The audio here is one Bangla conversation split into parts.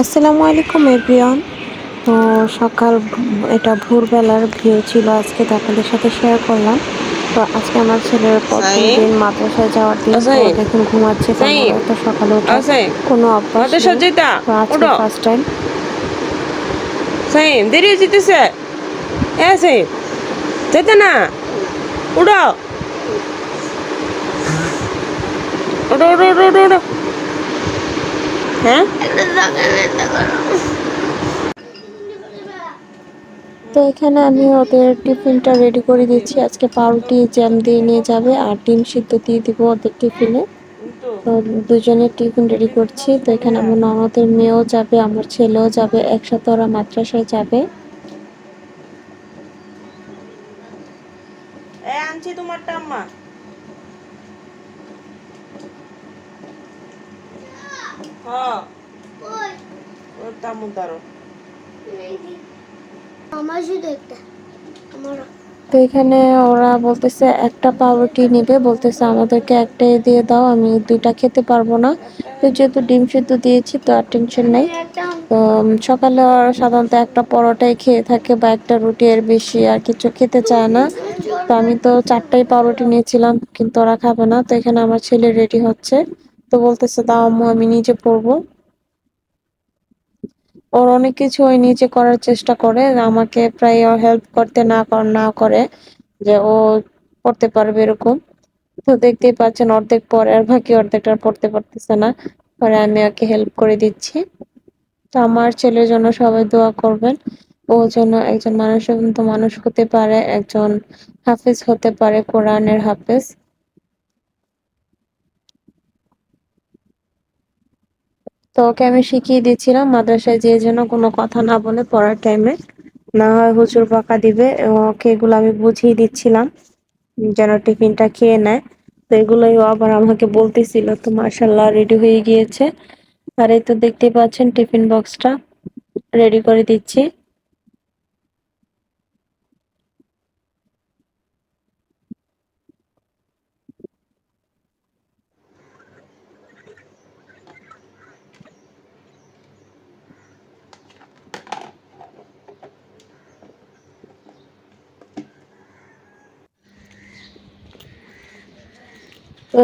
আসসালামু আলাইকুম এভরিওয়ান। তো সকাল এটা ভোরবেলার ভিউ ছিল আজকে তো আপনাদের সাথে শেয়ার করলাম। তো আজকে আমার ছেলের প্রথম? দিন মাদ্রাসায় যাওয়ার দিন এখন ঘুমাচ্ছে? এত সকালে আছে কোনো অভ্যাস। তো আজকে ফার্স্ট টাইম সাইম দেরি যেতেছে। হ্যাঁ সাইম যেতে না। উড়ো ওটো ওটো ওটো ওটো হ্যাঁ? তো এখানে আমি ওদের টিফিনটা রেডি করে দিচ্ছি। আজকে পাউরুটি জ্যাম দিয়ে নিয়ে যাবে আর ডিম সিদ্ধ দিয়ে দিব ওদের টিফিনে। তো দুজনের টিফিন রেডি করছি। তো এখানে আমার ননদের মেয়েও যাবে আমার ছেলেও যাবে একসাথে ওরা মাদ্রাসায় যাবে। তোমারটা আম্মা হ্যাঁ তামু আমার তো এখানে ওরা বলতেছে, একটা পাউরুটি নেবে, বলতেছে আমাদেরকে একটাই দিয়ে দাও, আমি দুইটা খেতে পারব না। যেহেতু ডিম সিদ্ধ দিয়েছি, তো আর টেনশন নেই। তো সকালে ওরা সাধারণত একটা পরোটাই খেয়ে থাকে বা একটা রুটি এর বেশি আর কিছু খেতে চায় না। তো আমি তো চারটাই পাউরুটি নিয়েছিলাম, কিন্তু ওরা খাবে না। তো এখানে আমার ছেলে রেডি হচ্ছে। তো বলতেছে, দাও আম্মু, আমি নিজে পড়ব ওর অনেক কিছু ওই নিজে করার চেষ্টা করে, আমাকে প্রায় হেল্প করতে না না করে যে ও পড়তে পারবে এরকম। তো দেখতেই পাচ্ছেন অর্ধেক পরে আর বাকি অর্ধেকটা পড়তে পারতেছে না। পরে আমি ওকে হেল্প করে দিচ্ছি। তো আমার ছেলের জন্য সবাই দোয়া করবেন। ও যেন একজন মানুষের কিন্তু মানুষ হতে পারে, একজন হাফেজ হতে পারে কোরআনের হাফেজ। তো ওকে আমি শিখিয়ে দিচ্ছিলাম মাদ্রাসায় যে যেন কোনো কথা না বলে পড়ার টাইমে না হয় হুচুর পাকা দিবে ওকে এগুলো আমি বুঝিয়ে দিচ্ছিলাম, যেন টিফিনটা খেয়ে নেয়। তো এগুলোই আবার আমাকে বলতেছিল, তো মার্শাল্লাহ রেডি হয়ে গিয়েছে। আর এই তো দেখতে পাচ্ছেন টিফিন বক্সটা রেডি করে দিচ্ছি।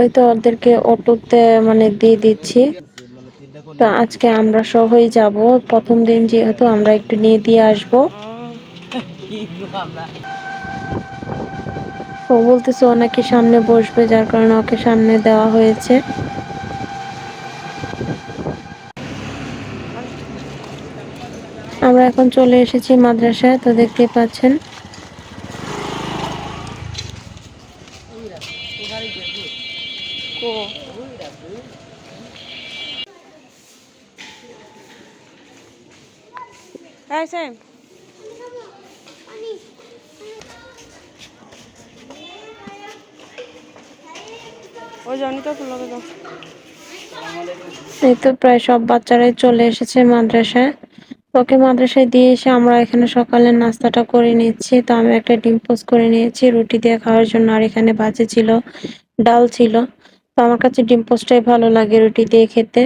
এই তো ওদেরকে অটোতে মানে দিয়ে দিচ্ছি। তো আজকে আমরা সবাই যাব। প্রথম দিন যেহেতু আমরা একটু নিয়ে দিয়ে আসব। ও বলতেছে ও নাকি সামনে বসবে, যার কারণে ওকে সামনে দেওয়া হয়েছে। আমরা এখন চলে এসেছি মাদ্রাসায়, তো দেখতেই পাচ্ছেন। তো এই তো প্রায় সব বাচ্চারাই চলে এসেছে মাদ্রাসায়। ওকে মাদ্রাসায় দিয়ে এসে আমরা এখানে সকালের নাস্তাটা করে নিচ্ছি। তো আমি একটা ডিম পোস্ট করে নিয়েছি, রুটি দিয়ে খাওয়ার জন্য। আর এখানে ভাজি ছিল, ডাল ছিল। তো আমার কাছে ডিম পোস্টাই ভালো লাগে রুটি দিয়ে খেতে।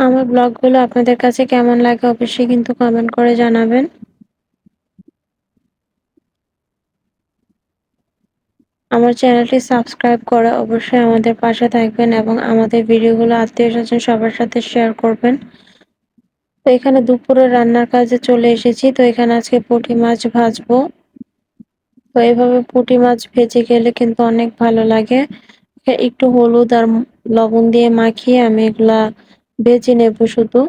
আমার ব্লগগুলো আপনাদের কাছে কেমন লাগে অবশ্যই কিন্তু কমেন্ট করে জানাবেন। আমার চ্যানেলটি সাবস্ক্রাইব করে অবশ্যই আমাদের পাশে থাকবেন এবং আমাদের ভিডিওগুলো আত্মীয় স্বজন সবার সাথে শেয়ার করবেন। তো এখানে দুপুরে রান্নার কাজে চলে এসেছি। তো এখানে আজকে পুঁটি মাছ ভাজবো। তো এইভাবে পুঁটি মাছ ভেজে গেলে কিন্তু অনেক ভালো লাগে। একটু হলুদ আর লবণ দিয়ে মাখিয়ে আমি এগুলা ভেজে নেব শুধু।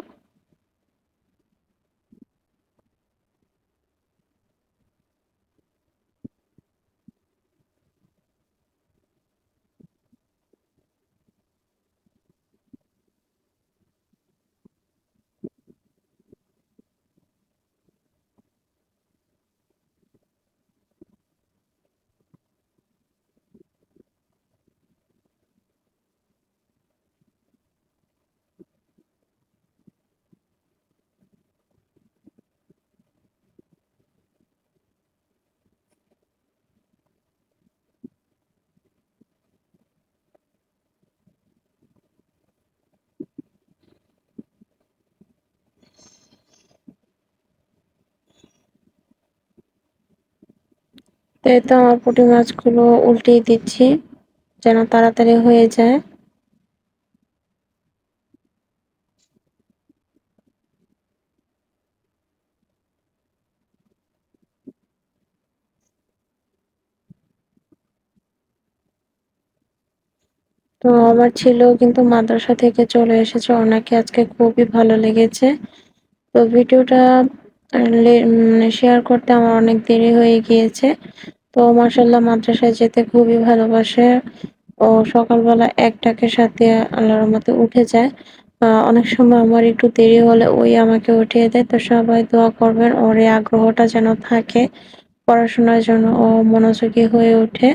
তো এই তো আমার পুঁটি মাছগুলো উল্টিয়ে দিচ্ছি, যেন তাড়াতাড়ি হয়ে যায়। তো আমার ছিল কিন্তু মাদ্রাসা থেকে চলে এসেছে, ওনাকে আজকে খুবই ভালো লেগেছে। তো ভিডিওটা শেয়ার করতে আমার অনেক দেরি হয়ে গিয়েছে। তো মার্শাল্লাহ মাদ্রাসায় যেতে খুবই ভালোবাসে। ও সকালবেলা একটাকে সাথে আল্লাহর মতে উঠে যায়। অনেক সময় আমার একটু দেরি হলে ওই আমাকে উঠিয়ে দেয়। তো সবাই দোয়া করবেন, ওর এই আগ্রহটা যেন থাকে, পড়াশোনার জন্য ও মনোযোগী হয়ে ওঠে।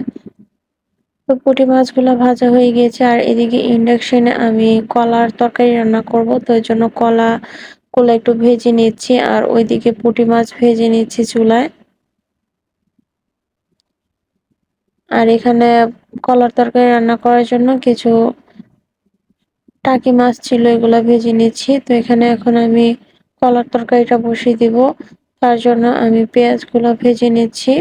তো পুঁটি মাছগুলো ভাজা হয়ে গিয়েছে। আর এদিকে ইন্ডাকশনে আমি কলার তরকারি রান্না করব। তো এর জন্য কলা গুলো একটু ভেজে নিচ্ছি, আর ওইদিকে পুঁটি মাছ ভেজে নিচ্ছি চুলায়। আর এখানে কলার তরকারি রান্না করার জন্য কিছু টাকি মাছ ছিল, এগুলা ভেজে নিচ্ছি। তো এখানে এখন আমি কলার তরকারিটা বসিয়ে দিব, তার জন্য আমি পেঁয়াজগুলো ভেজে নিচ্ছি।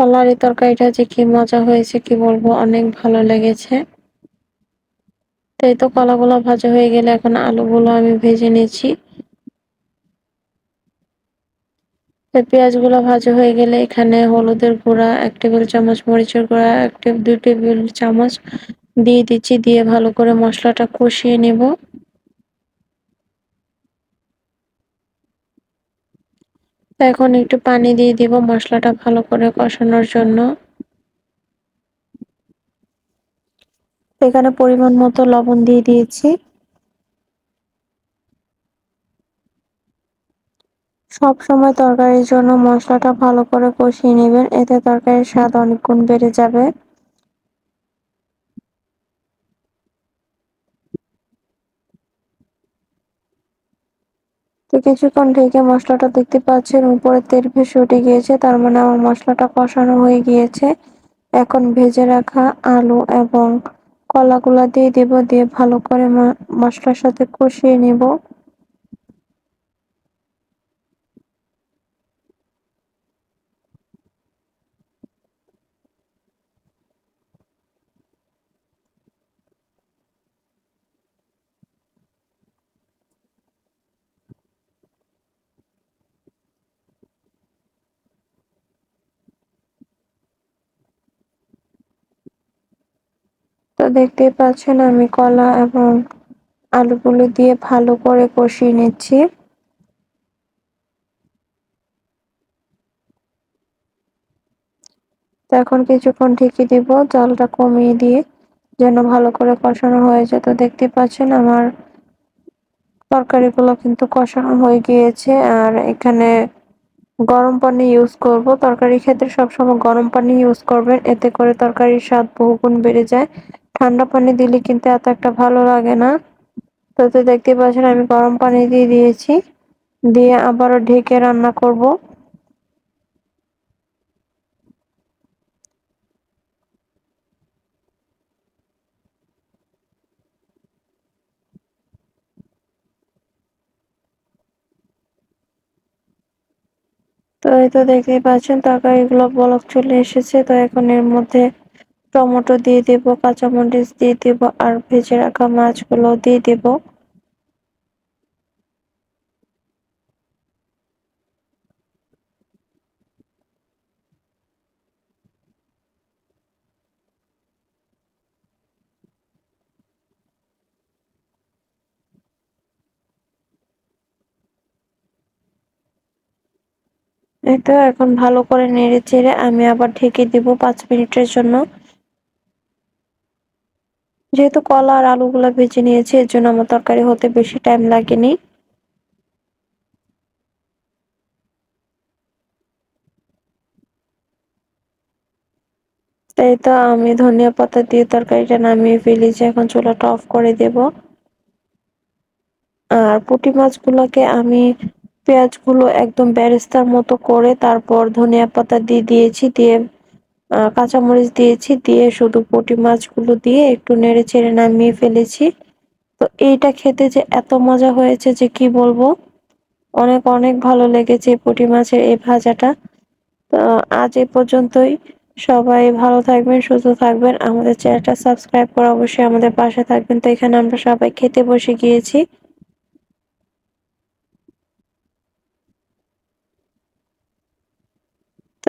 কলার তরকারিটা যে কি মজা হয়েছে, কি বলব, অনেক ভালো লেগেছে। তো এই তো কলাগুলো ভাজা হয়ে গেলে এখন আলুগুলো আমি ভেজে নিয়েছি পেঁয়াজগুলো ভাজা হয়ে গেলে এখানে হলুদের গুঁড়া, এক টেবিল চামচ মরিচের গুঁড়া, এক টেবিল, দুই টেবিল চামচ দিয়ে দিচ্ছি, দিয়ে ভালো করে মশলাটা কষিয়ে নেব তো এখন একটু পানি দিয়ে দিব মশলাটা ভালো করে কষানোর জন্য। এখানে পরিমাণ মতো লবণ দিয়ে দিয়েছি। সব সময় তরকারির জন্য মশলাটা ভালো করে কষিয়ে নেবেন, এতে তরকারির স্বাদ অনেক গুণ বেড়ে যাবে। তো কিছুক্ষণ ঢেকে মশলাটা দেখতে পাচ্ছেন, উপরে তেল ভেসে উঠে গিয়েছে, তার মানে আমার মশলাটা কষানো হয়ে গিয়েছে। এখন ভেজে রাখা আলু এবং কলাগুলা দিয়ে দেব, দিয়ে ভালো করে মশলার সাথে কষিয়ে নেব। তো দেখতেই পাচ্ছেন আমি কলা এবং আলুগুলো দিয়ে ভালো করে কষিয়ে নিচ্ছি। তো এখন কিছুক্ষণ ঢেকে দিব, জলটা কমিয়ে দিয়ে যেন ভালো করে কষানো হয়ে যায়। তো দেখতে পাচ্ছেন আমার তরকারিগুলো কিন্তু কষানো হয়ে গিয়েছে। আর এখানে গরম পানি ইউজ করব। তরকারির ক্ষেত্রে সবসময় গরম পানি ইউজ করবেন, এতে করে তরকারির স্বাদ বহুগুণ বেড়ে যায়। ঠান্ডা পানি দিলে কিন্তু এত একটা ভালো লাগে না। তো তো দেখতে পাচ্ছেন আমি গরম পানি দিয়ে দিয়েছি। দিয়ে আবারও ঢেকে রান্না করব। তো এই তো দেখতেই পাচ্ছেন, তরকারিগুলো বলক চলে এসেছে। তো এখন এর মধ্যে টমেটো দিয়ে দেব, কাঁচামরিচ দিয়ে দেব আর ভেজে রাখা মাছগুলো দিয়ে দেব। এই তো, এখন ভালো করে নেড়ে চেড়ে আমি আবার ঢেকে দিব পাঁচ মিনিটের জন্য। যেহেতু কলা আর আলুগুলা ভেজে নিয়েছি, এর জন্য আমার তরকারি হতে বেশি টাইম লাগেনি। তাই তো আমি ধনিয়া পাতা দিয়ে তরকারিটা নামিয়ে ফেলেছি, এখন চুলাটা অফ করে দেব। আর পুঁটি মাছগুলোকে আমি পেঁয়াজগুলো একদম ব্যারেস্তার মতো করে তারপর ধনিয়া পাতা দিয়ে দিয়েছি, দিয়ে কাঁচামরিচ দিয়েছি, দিয়ে শুধু পুঁটি মাছগুলো দিয়ে একটু নেড়ে চেড়ে নামিয়ে ফেলেছি। তো এইটা খেতে যে এত মজা হয়েছে যে কি বলব? অনেক অনেক ভালো লেগেছে পুঁটি মাছের এই ভাজাটা। তো আজ এ পর্যন্তই। সবাই ভালো থাকবেন, সুস্থ থাকবেন। আমাদের চ্যানেলটা সাবস্ক্রাইব করে অবশ্যই আমাদের পাশে থাকবেন। তো এখানে আমরা সবাই খেতে বসে গিয়েছি তো, আহ,